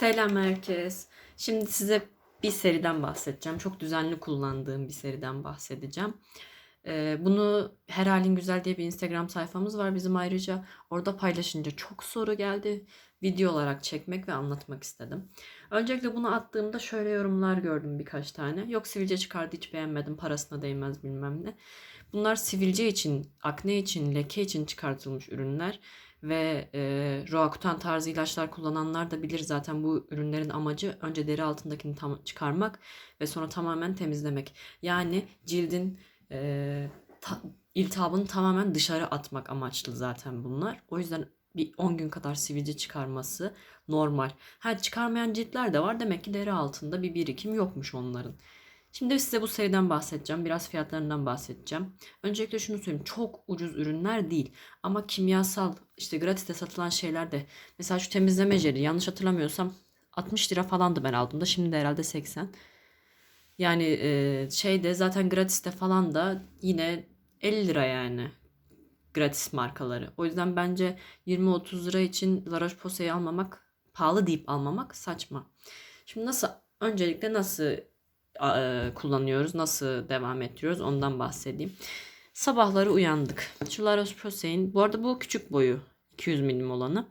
Selam herkes. Şimdi size bir seriden bahsedeceğim. Çok düzenli kullandığım bir seriden bahsedeceğim. Ee, bunu Her Halin Güzel diye bir Instagram sayfamız var bizim ayrıca. Orada paylaşınca çok soru geldi. Video olarak çekmek ve anlatmak istedim. Öncelikle bunu attığımda şöyle yorumlar gördüm birkaç tane. Yok sivilce çıkardı hiç beğenmedim parasına değmez bilmem ne. Bunlar sivilce için, akne için, leke için çıkartılmış ürünler ve e, Roakutan tarzı ilaçlar kullananlar da bilir zaten bu ürünlerin amacı önce deri altındakini tam çıkarmak ve sonra tamamen temizlemek. Yani cildin e, ta, iltihabını tamamen dışarı atmak amaçlı zaten bunlar. O yüzden bir 10 gün kadar sivilce çıkarması normal. Ha çıkarmayan ciltler de var. Demek ki deri altında bir birikim yokmuş onların. Şimdi size bu seriden bahsedeceğim. Biraz fiyatlarından bahsedeceğim. Öncelikle şunu söyleyeyim. Çok ucuz ürünler değil. Ama kimyasal işte gratis'te satılan şeyler de. Mesela şu temizleme jeli yanlış hatırlamıyorsam 60 lira falandı ben aldığımda. Şimdi de herhalde 80. Yani e, şeyde zaten gratis'te falan da yine 50 lira yani. Gratis markaları. O yüzden bence 20-30 lira için La Roche-Posay'i almamak pahalı deyip almamak saçma. Şimdi nasıl öncelikle nasıl kullanıyoruz, nasıl devam ettiriyoruz ondan bahsedeyim. Sabahları uyandık. Şu Roche-Posay'in bu arada bu küçük boyu 200 milim olanı.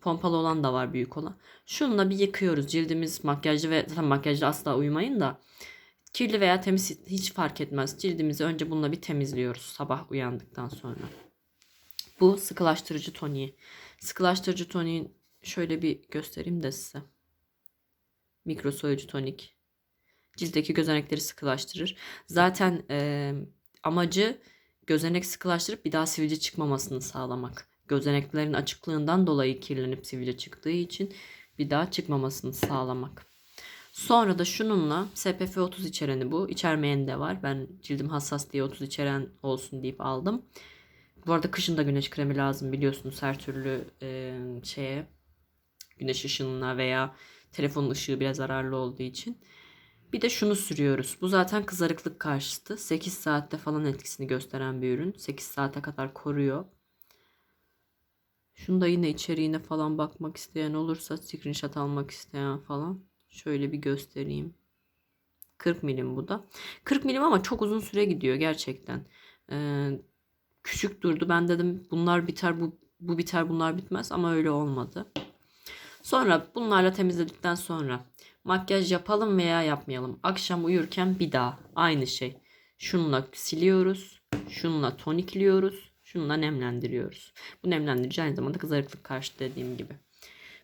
Pompalı olan da var büyük olan. Şununla bir yıkıyoruz. Cildimiz makyajlı ve zaten makyajlı asla uyumayın da kirli veya temiz hiç fark etmez. Cildimizi önce bununla bir temizliyoruz sabah uyandıktan sonra. Bu sıkılaştırıcı toniği. Sıkılaştırıcı toniğin şöyle bir göstereyim de size. Mikro tonik. Ciltteki gözenekleri sıkılaştırır. Zaten e, amacı gözenek sıkılaştırıp bir daha sivilce çıkmamasını sağlamak. Gözeneklerin açıklığından dolayı kirlenip sivilce çıktığı için bir daha çıkmamasını sağlamak. Sonra da şununla SPF 30 içereni bu. İçermeyen de var. Ben cildim hassas diye 30 içeren olsun deyip aldım. Bu arada kışın da güneş kremi lazım biliyorsunuz her türlü e, şeye güneş ışınına veya telefonun ışığı biraz zararlı olduğu için. Bir de şunu sürüyoruz. Bu zaten kızarıklık karşıtı. 8 saatte falan etkisini gösteren bir ürün. 8 saate kadar koruyor. Şunu da yine içeriğine falan bakmak isteyen olursa screenshot almak isteyen falan şöyle bir göstereyim. 40 milim bu da. 40 milim ama çok uzun süre gidiyor gerçekten. Ee, küçük durdu. Ben dedim bunlar biter bu bu biter bunlar bitmez ama öyle olmadı. Sonra bunlarla temizledikten sonra makyaj yapalım veya yapmayalım. Akşam uyurken bir daha aynı şey. Şununla siliyoruz. Şununla tonikliyoruz. Şununla nemlendiriyoruz. Bu nemlendirici aynı zamanda kızarıklık karşı dediğim gibi.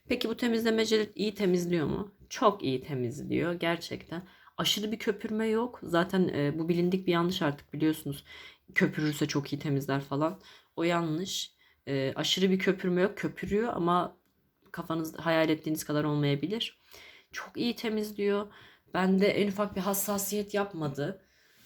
Peki bu temizleme jeli iyi temizliyor mu? Çok iyi temizliyor gerçekten. Aşırı bir köpürme yok. Zaten e, bu bilindik bir yanlış artık biliyorsunuz. Köpürürse çok iyi temizler falan. O yanlış. E, aşırı bir köpürme yok. Köpürüyor ama kafanız hayal ettiğiniz kadar olmayabilir. Çok iyi temizliyor. Bende en ufak bir hassasiyet yapmadı.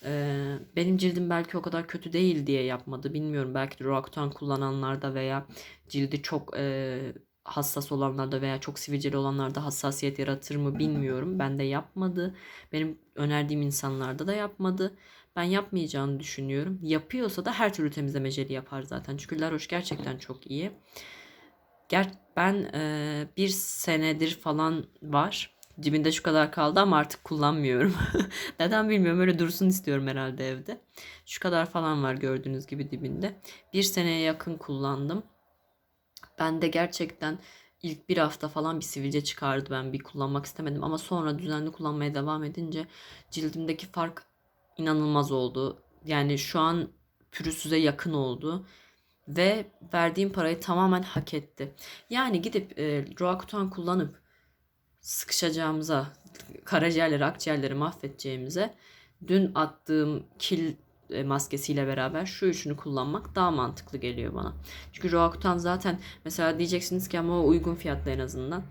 Ee, benim cildim belki o kadar kötü değil diye yapmadı. Bilmiyorum belki de Roakutan kullananlarda veya cildi çok e, hassas olanlarda veya çok sivilceli olanlarda hassasiyet yaratır mı bilmiyorum. Ben de yapmadı. Benim önerdiğim insanlarda da yapmadı. Ben yapmayacağını düşünüyorum. Yapıyorsa da her türlü temizleme jeli yapar zaten. Çünkü La Roche gerçekten çok iyi. Ger ben e, bir senedir falan var. Dibinde şu kadar kaldı ama artık kullanmıyorum. Neden bilmiyorum. Öyle dursun istiyorum herhalde evde. Şu kadar falan var gördüğünüz gibi dibinde. Bir seneye yakın kullandım. Ben de gerçekten ilk bir hafta falan bir sivilce çıkardı. Ben bir kullanmak istemedim. Ama sonra düzenli kullanmaya devam edince cildimdeki fark inanılmaz oldu. Yani şu an pürüzsüze yakın oldu ve verdiğim parayı tamamen hak etti. Yani gidip e, Roakutan kullanıp sıkışacağımıza, karaciğerleri, akciğerleri mahvedeceğimize dün attığım kil e, maskesiyle beraber şu üçünü kullanmak daha mantıklı geliyor bana. Çünkü Roakutan zaten mesela diyeceksiniz ki ama o uygun fiyatlı en azından.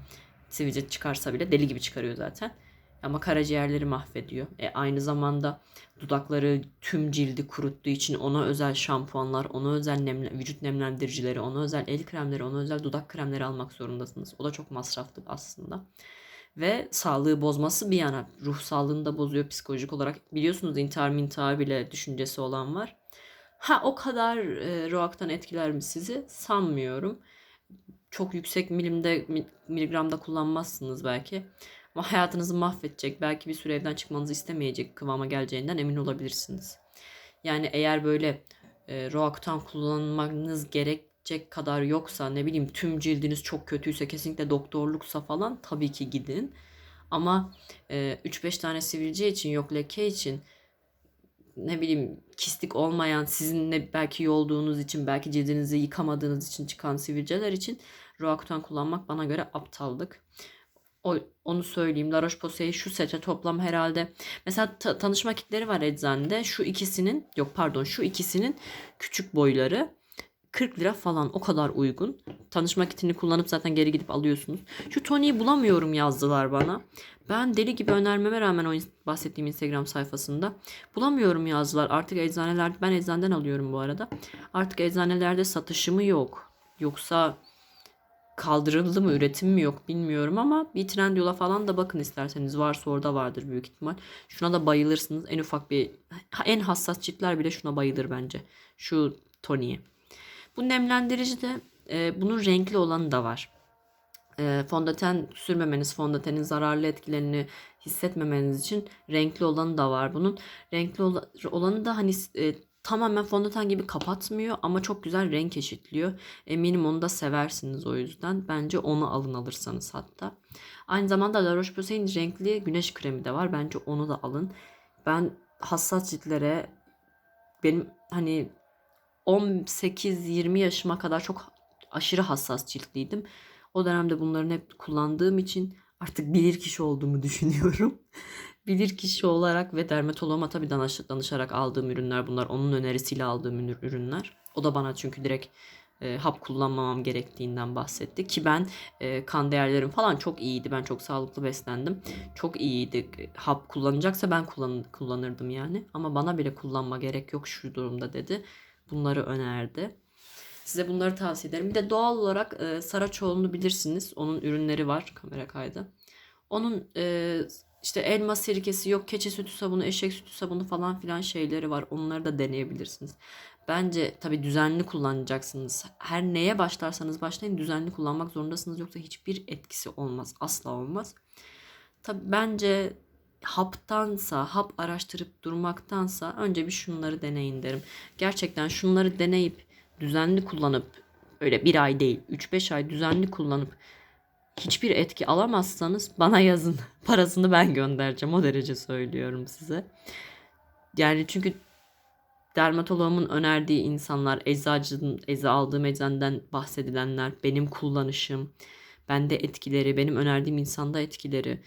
Sivilce çıkarsa bile deli gibi çıkarıyor zaten. Ama karaciğerleri mahvediyor. E, aynı zamanda dudakları tüm cildi kuruttuğu için ona özel şampuanlar, ona özel nemle, vücut nemlendiricileri, ona özel el kremleri, ona özel dudak kremleri almak zorundasınız. O da çok masraflı aslında. Ve sağlığı bozması bir yana ruh sağlığını da bozuyor psikolojik olarak. Biliyorsunuz intihar mintihar bile düşüncesi olan var. Ha o kadar e, Roak'tan etkiler mi sizi? Sanmıyorum. Çok yüksek milimde mi- miligramda kullanmazsınız belki. Ama hayatınızı mahvedecek. Belki bir süre evden çıkmanızı istemeyecek kıvama geleceğinden emin olabilirsiniz. Yani eğer böyle e, Roakutan kullanmanız gerekecek kadar yoksa ne bileyim tüm cildiniz çok kötüyse kesinlikle doktorluksa falan tabii ki gidin. Ama e, 3-5 tane sivilce için yok leke için ne bileyim kistik olmayan sizin ne belki yolduğunuz için belki cildinizi yıkamadığınız için çıkan sivilceler için Roakutan kullanmak bana göre aptallık. O, onu söyleyeyim. La Roche-Posay'i şu sete toplam herhalde mesela ta- tanışma kitleri var eczanede. Şu ikisinin yok pardon şu ikisinin küçük boyları 40 lira falan o kadar uygun. Tanışma kitini kullanıp zaten geri gidip alıyorsunuz. Şu Tony'yi bulamıyorum yazdılar bana. Ben deli gibi önermeme rağmen o bahsettiğim Instagram sayfasında bulamıyorum yazdılar. Artık eczanelerde ben eczaneden alıyorum bu arada. Artık eczanelerde satışı mı yok? Yoksa kaldırıldı mı üretim mi yok bilmiyorum ama bir Trendyol'a falan da bakın isterseniz varsa orada vardır büyük ihtimal. Şuna da bayılırsınız. En ufak bir en hassas ciltler bile şuna bayılır bence. Şu Tony'ye. Bu nemlendirici de e, bunun renkli olanı da var. E, fondöten sürmemeniz, fondötenin zararlı etkilerini hissetmemeniz için renkli olanı da var bunun. Renkli ola- olanı da hani e, tamamen fondöten gibi kapatmıyor ama çok güzel renk eşitliyor. Eminim onu da seversiniz o yüzden. Bence onu alın alırsanız hatta. Aynı zamanda La Roche-Posay'in renkli güneş kremi de var. Bence onu da alın. Ben hassas ciltlere benim hani 18-20 yaşıma kadar çok aşırı hassas ciltliydim. O dönemde bunların hep kullandığım için artık bilir kişi olduğumu düşünüyorum. Bilir kişi olarak ve dermatoloğuma tabii danış- danışarak aldığım ürünler bunlar. Onun önerisiyle aldığım ürün- ürünler. O da bana çünkü direkt e, hap kullanmamam gerektiğinden bahsetti. Ki ben e, kan değerlerim falan çok iyiydi. Ben çok sağlıklı beslendim. Çok iyiydi. Hap kullanacaksa ben kullan kullanırdım yani. Ama bana bile kullanma gerek yok şu durumda dedi. Bunları önerdi. Size bunları tavsiye ederim. Bir de doğal olarak e, Saraçoğlu'nu bilirsiniz. Onun ürünleri var kamera kaydı. Onun e, işte elma sirkesi yok keçi sütü sabunu, eşek sütü sabunu falan filan şeyleri var. Onları da deneyebilirsiniz. Bence tabii düzenli kullanacaksınız. Her neye başlarsanız başlayın düzenli kullanmak zorundasınız. Yoksa hiçbir etkisi olmaz. Asla olmaz. Tabii bence haptansa, hap araştırıp durmaktansa önce bir şunları deneyin derim. Gerçekten şunları deneyip düzenli kullanıp öyle bir ay değil 3-5 ay düzenli kullanıp hiçbir etki alamazsanız bana yazın. Parasını ben göndereceğim. O derece söylüyorum size. Yani çünkü dermatoloğumun önerdiği insanlar, eczacının, ecza aldığım eczaneden bahsedilenler, benim kullanışım, bende etkileri, benim önerdiğim insanda etkileri.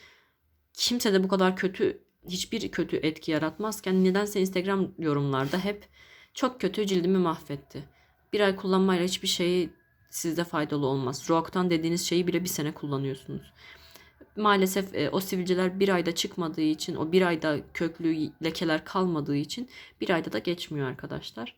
Kimse de bu kadar kötü, hiçbir kötü etki yaratmazken nedense Instagram yorumlarda hep çok kötü cildimi mahvetti. Bir ay kullanmayla hiçbir şeyi sizde faydalı olmaz. Roakutan dediğiniz şeyi bile bir sene kullanıyorsunuz. Maalesef e, o sivilceler bir ayda çıkmadığı için, o bir ayda köklü lekeler kalmadığı için bir ayda da geçmiyor arkadaşlar.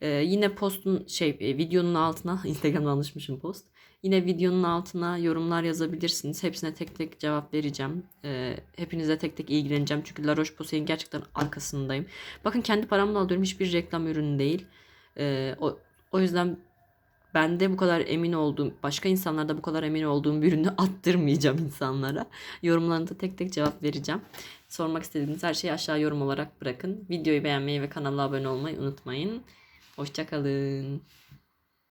E, yine postun şey e, videonun altına Instagram'dan alışmışım post. Yine videonun altına yorumlar yazabilirsiniz. Hepsine tek tek cevap vereceğim. E, hepinize tek tek ilgileneceğim. Çünkü La Roche-Posay'in gerçekten arkasındayım. Bakın kendi paramla alıyorum. Hiçbir reklam ürünü değil. E, o, o yüzden ben de bu kadar emin olduğum, başka insanlarda bu kadar emin olduğum bir ürünü attırmayacağım insanlara. Yorumlarına da tek tek cevap vereceğim. Sormak istediğiniz her şeyi aşağı yorum olarak bırakın. Videoyu beğenmeyi ve kanala abone olmayı unutmayın. Hoşçakalın.